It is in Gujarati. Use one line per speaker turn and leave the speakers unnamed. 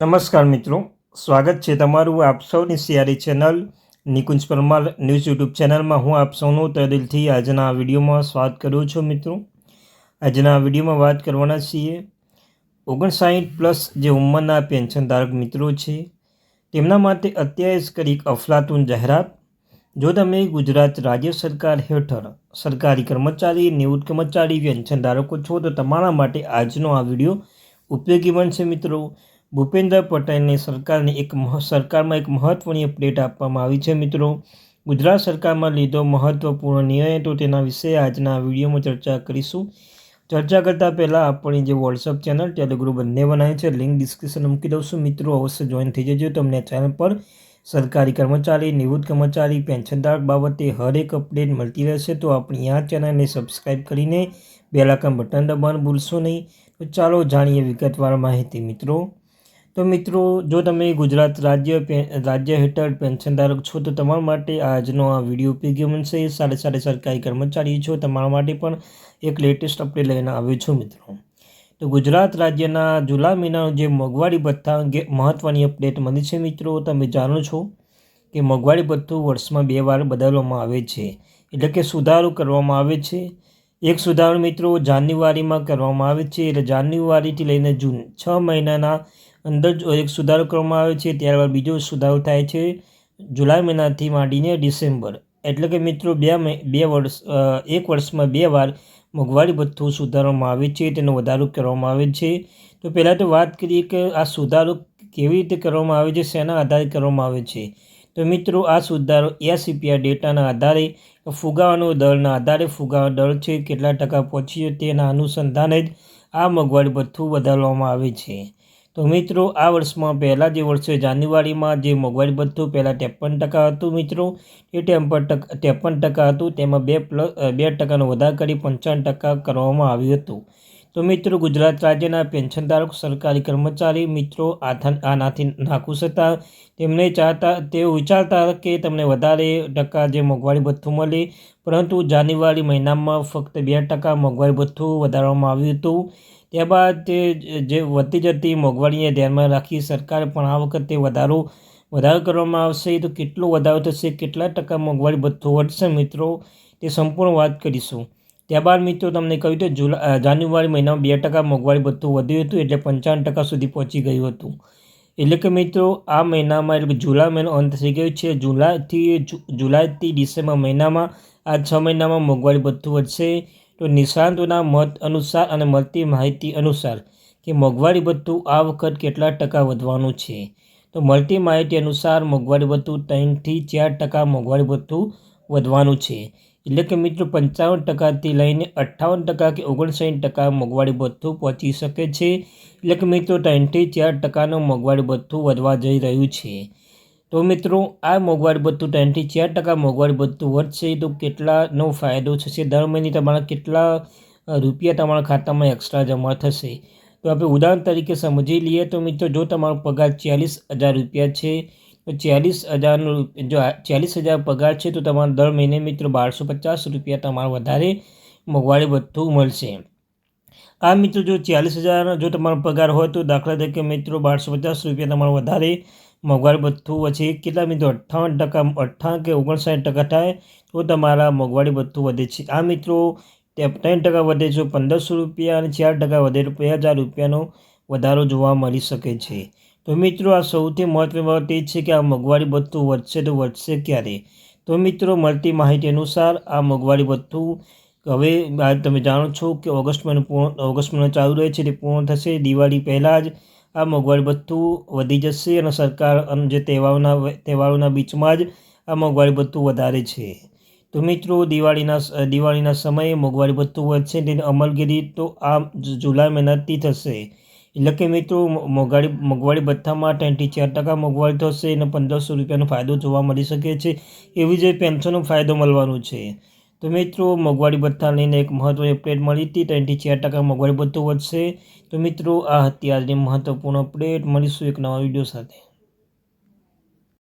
નમસ્કાર મિત્રો, સ્વાગત છે તમારું આપ સૌની સિયારી channel Nikunj Parmar news YouTube ચેનલમાં. હું આપ સૌનું તદિલથી આજના વિડીયોમાં સ્વાગત કરું છું મિત્રો. આજના વિડીયોમાં વાત કરવાના છીએ ઓગણસાઠ પ્લસ જે ઉંમરના પેન્શનધારક મિત્રો છે, તેમના માટે અત્યારે જ કરી અફલાતુન જાહેરાત. જો તમે ગુજરાત રાજ્ય સરકાર હેઠળ સરકારી કર્મચારી નિવૃત્ત કર્મચારી પેન્શનધારકો છો, તો તમારા માટે આજનો આ વીડિયો ઉપયોગી બનશે મિત્રો. ભૂપેન્દ્ર પટેલની સરકારની એક સરકારમાં એક મહત્ત્વની અપડેટ આપવામાં આવી છે મિત્રો. ગુજરાત સરકારમાં લીધો મહત્ત્વપૂર્ણ નિર્ણય, તો તેના વિશે આજના વિડીયોમાં ચર્ચા કરીશું. ચર્ચા કરતાં પહેલાં આપણી જે વોટ્સઅપ ચેનલ ટેલિગ્રુપ બંને બનાવી છે લિંક ડિસ્ક્રિપ્શન મૂકી દઉં છું. મિત્રો, અવશ્ય જોઈન થઈ જજો. તમને ચેનલ પર સરકારી કર્મચારી, નિવૃત્ત કર્મચારી પેન્શનધારક બાબતે હરેક અપડેટ મળતી રહેશે. તો આપણી આ ચેનલને સબસ્ક્રાઈબ કરીને બેલાકન બટન દબાવવાનું ભૂલશો નહીં. તો ચાલો જાણીએ વિગતવાર માહિતી મિત્રો. તો મિત્રો, જો તમે ગુજરાત રાજ્ય રાજ્ય હેઠળ પેન્શનધારક છો, તો તમારા માટે આજનો આ વીડિયો ઉપયોગી બનશે. સાથે સાથે સરકારી કર્મચારી છો, તમારા માટે પણ એક લેટેસ્ટ અપડેટ લઈને આવ્યો છું મિત્રો. તો ગુજરાત રાજ્યના જુલા મહિનાનું જે મોંઘવારી ભથ્થા અંગે મહત્ત્વની અપડેટ મળી છે મિત્રો, તમે જાણો છો કે મોંઘવારી ભથ્થું વર્ષમાં બે વાર બદલવામાં આવે છે. એટલે કે સુધારો કરવામાં આવે છે. એક સુધારો મિત્રો જાન્યુઆરીમાં કરવામાં આવે છે. એટલે જાન્યુઆરીથી લઈને જૂન છ મહિનાના અંદર એક સુધારો કરવામાં આવે છે, ત્યારબાદ બીજો સુધારો થાય છે જુલાઈ મહિનાથી માંડીને ડિસેમ્બર. એટલે કે મિત્રો, બે બે વર્ષ એક વર્ષમાં બે વાર મોંઘવારી ભથ્થું સુધારવામાં આવે છે, તેનો વધારો કરવામાં આવે છે. તો પહેલાં તો વાત કરીએ કે આ સુધારો કેવી રીતે કરવામાં આવે છે, શેના આધારે કરવામાં આવે છે? તો મિત્રો, આ સુધારો એસીપીઆર ડેટાના આધારે, ફુગાવાનો દળના આધારે ફુગાવાનો દળ છે, કેટલા ટકા પહોંચ્યો તેના અનુસંધાને જ આ મોંઘવારી ભથ્થું વધારવામાં આવે છે. તો મિત્રો, આ વર્ષમાં પહેલાં જે વર્ષે જાન્યુઆરીમાં જે મોંઘવારી ભથ્થું પહેલાં ત્રેપન ટકા હતું મિત્રો. એ ટેમ્પન ટકા, ત્રેપન ટકા હતું. તેમાં બે પ્લસ બે ટકાનો વધારો કરી પંચાવન ટકા કરવામાં આવ્યું હતું. તો મિત્રો, ગુજરાત રાજ્યના પેન્શનધારક સરકારી કર્મચારી મિત્રો આનાથી નાખુશ હતા. તેમને ચાહતા, તેઓ વિચારતા કે તમને વધારે ટકા જે મોંઘવારી ભથ્થું મળે. પરંતુ જાન્યુઆરી મહિનામાં ફક્ત બે ટકા મોંઘવારી ભથ્થું વધારવામાં આવ્યું હતું. ત્યારબાદ તે જે વધતી જતી મોંઘવારીને ધ્યાનમાં રાખી સરકારે પણ આ વખતે વધારો વધારો કરવામાં આવશે. તો કેટલો વધારો થશે? કેટલા ટકા મોંઘવારી ભથ્થું વધશે? મિત્રો, તે સંપૂર્ણ વાત કરીશું. ત્યારબાદ મિત્રો, તમને કહ્યું તો જુલા જાન્યુઆરી મહિનામાં બે ટકા મોંઘવારી ભથ્થું વધ્યું હતું, એટલે પંચાવન ટકા સુધી પહોંચી ગયું હતું. એટલે કે મિત્રો, આ મહિનામાં, એટલે જુલાઈ મહિનો અંત થઈ ગયો છે. જુલાઈથી જુલાઈથી ડિસેમ્બર મહિનામાં, આ છ મહિનામાં મોંઘવારી ભથ્થું વધશે. તો નિષ્ણાંતોના મત અનુસાર અને મળતી માહિતી અનુસાર કે મોંઘવારી ભથ્થું આ વખત કેટલા ટકા વધવાનું છે. તો મળતી માહિતી અનુસાર મોંઘવારી ભથ્થું ત્રણથી ચાર ટકા મોંઘવારી ભથ્થું વધવાનું છે. એટલે કે મિત્રો પંચાવન ટકાથી લઈને અઠ્ઠાવન ટકા કે ઓગણસાઠ ટકા મોંઘવારી ભથ્થું પહોંચી શકે છે. એટલે કે મિત્રો ત્રણથી ચાર ટકાનું મોંઘવારી ભથ્થું વધવા જઈ રહ્યું છે. તો મિત્રો, આ મોંઘવારી ભથ્થું ત્રણથી ચાર ટકા મોંઘવારી ભથ્થું વધશે. તો કેટલાનો ફાયદો થશે? દર મહિને તમારા કેટલા રૂપિયા તમારા ખાતામાં એક્સ્ટ્રા જમા થશે? તો આપણે ઉદાહરણ તરીકે સમજી લઈએ તો મિત્રો, જો તમારો પગાર ચાલીસ હજાર રૂપિયા છે, તો ચાલીસ હજારનો જો ચાલીસ હજાર પગાર છે, તો તમારો દર મહિને મિત્રો બારસો પચાસ રૂપિયા તમારે વધારે મોંઘવારી ભથ્થું મળશે. આ મિત્રો, જો ચાલીસ હજાર, જો તમારો પગાર હોય તો દાખલા તરીકે મિત્રો બારસો પચાસ રૂપિયા તમારો વધારે મોંઘવારી ભથ્થું પછી કેટલા મિત્રો? અઠ્ઠાવન ટકા, અઠ્ઠાવન કે ઓગણસાઠ ટકા થાય તો તમારા મોંઘવારી ભથ્થું વધે છે. આ મિત્રો ત્રણ ટકા વધે છે, પંદરસો રૂપિયા અને ચાર ટકા વધે તો બે હજાર રૂપિયાનો વધારો જોવા મળી શકે છે. તો મિત્રો, આ સૌથી મહત્વની બાબત એ છે કે આ મોંઘવારી ભથ્થું વધશે તો વધશે ક્યારે? તો મિત્રો, મળતી માહિતી અનુસાર આ મોંઘવારી ભથ્થું હવે તમે જાણો છો કે ઓગસ્ટ મહિનો પૂર્ણ ઓગસ્ટ મહિનો ચાલુ રહે છે તે પૂર્ણ થશે. દિવાળી પહેલાં જ આ મોંઘવારી ભથ્થું વધી જશે અને સરકાર અને જે તહેવારોના તહેવારોના બીચમાં જ આ મોંઘવારી ભથ્થું વધારે છે. તો મિત્રો, દિવાળીના દિવાળીના સમયે મોંઘવારી ભથ્થું વધશે તેની અમલગીરી તો આ જુલાઈ મહિનાથી થશે. એટલે કે મિત્રો મોંઘવારી મોંઘવારી ભથ્થામાં ત્રણથી ચાર ટકા મોંઘવારી થશે અને પંદરસો રૂપિયાનો ફાયદો જોવા મળી શકે છે. એવી જ પેન્શનનો ફાયદો મળવાનો છે. તો મિત્રો, મોંઘવારી ભથ્થા લઈને એક મહત્ત્વની અપડેટ મળી હતી. ત્રણથી ચાર ટકા મોંઘવારી ભથ્થો વધશે. તો મિત્રો, આ હતી આજની મહત્ત્વપૂર્ણ અપડેટ મળીશું એક નવા વીડિયો સાથે.